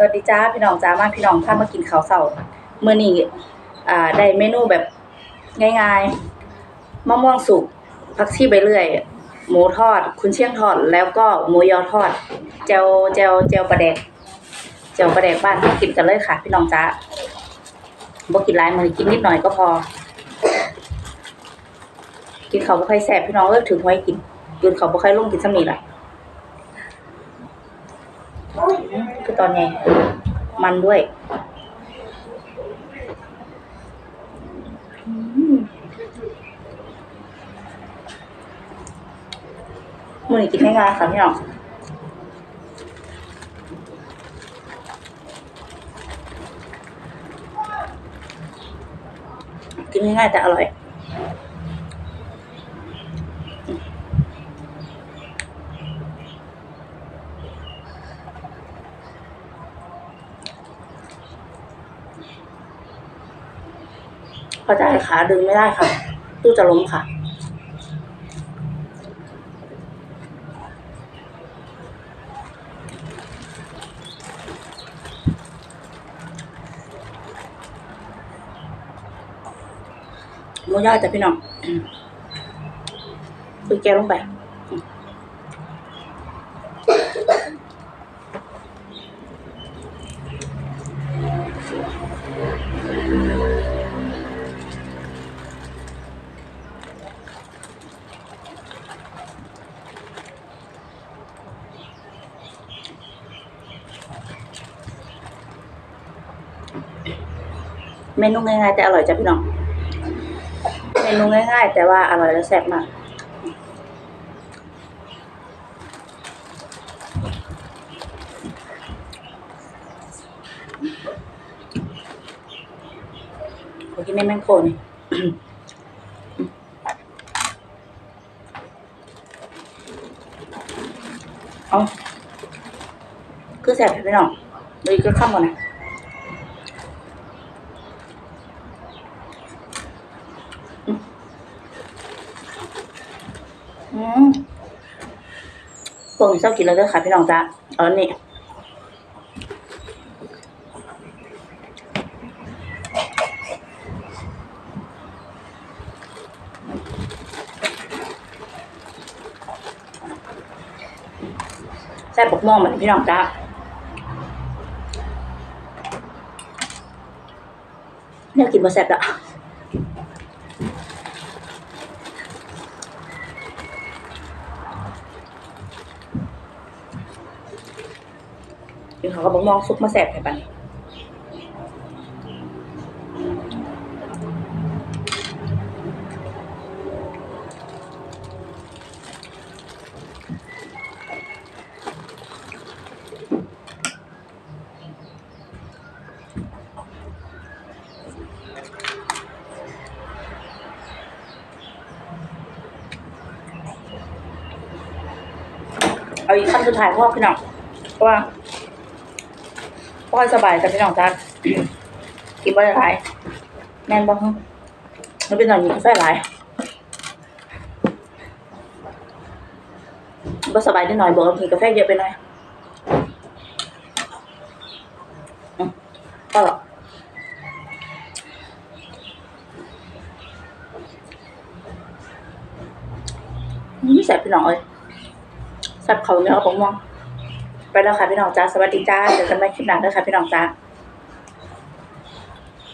สวัสดีจ้าพี่น้องจ้ามาพี่น้องพามากินข้าวเช้ามื้อนี้อ่าได้เมนูแบบง่ายๆมะม่วงสุกผักชีใบเลื่อย หมูทอด คุณเชียงทอด แล้วก็หมูยอทอดแจวแจวแจวปลาแดกแจวปลาแดกบ้านกินกันเลยค่ะ พี่น้องจ้าบ่กินหลายมื้อกินนิดหน่อยก็พอ กินข้าวบ่ค่อยแซ่บพี่น้องเลิกถึงไว้กินกินข้าวบ่ค่อยลงกินซ้ำนี่ล่ะ คือ ตอนไงมันด้วยมือกินง่ายๆค่ะพี่น้องกินง่ายๆแต่อร่อย พอใจขาดึงไม่ได้ค่ะ ตู้จะล้มค่ะ หมูย่อยจ้ะพี่น้องคุยแกลงไป เมนูง่ายๆแต่อร่อยจ้ะพี่น้อง เมนูง่ายๆ แต่ว่าอร่อยและแซ่บมากขอกินแม่งโคนี่เอาคือแซ่บพี่น้องเลยก็ข้ามก่อนนะ พวกนี้ชอบกินแล้วเด้อค่ะพี่น้องจ้าเอาอันนี้แซ่บปกม่วงเหมือนพี่น้องจ้าเนี่ยกินมาแซ่บละ กินเขาก็บอกมองซุปมาแซ่บให้ปันเอาอีกคำสุดท้ายพ่อพี่น้องว่า พ่อยสบายแต่พี่น้องจ้ากินบ่ได้หลายแม่นบ่ฮึมันเป็นหน่อยมีกาแฟหลายบ่สบายนิดหน่อยบอกว่ากินกาแฟเยอะไปหน่อยอืมก็หรอกนี่แซ่บพี่น้องเอ้ยแซ่บเขาเนี่ยเอาผมมอง ไปแล้วค่ะพี่น้องจ้าสวัสดีจ้าเจอกันใหม่คลิปหน้าเด้วค่ะพี่น้องจ้า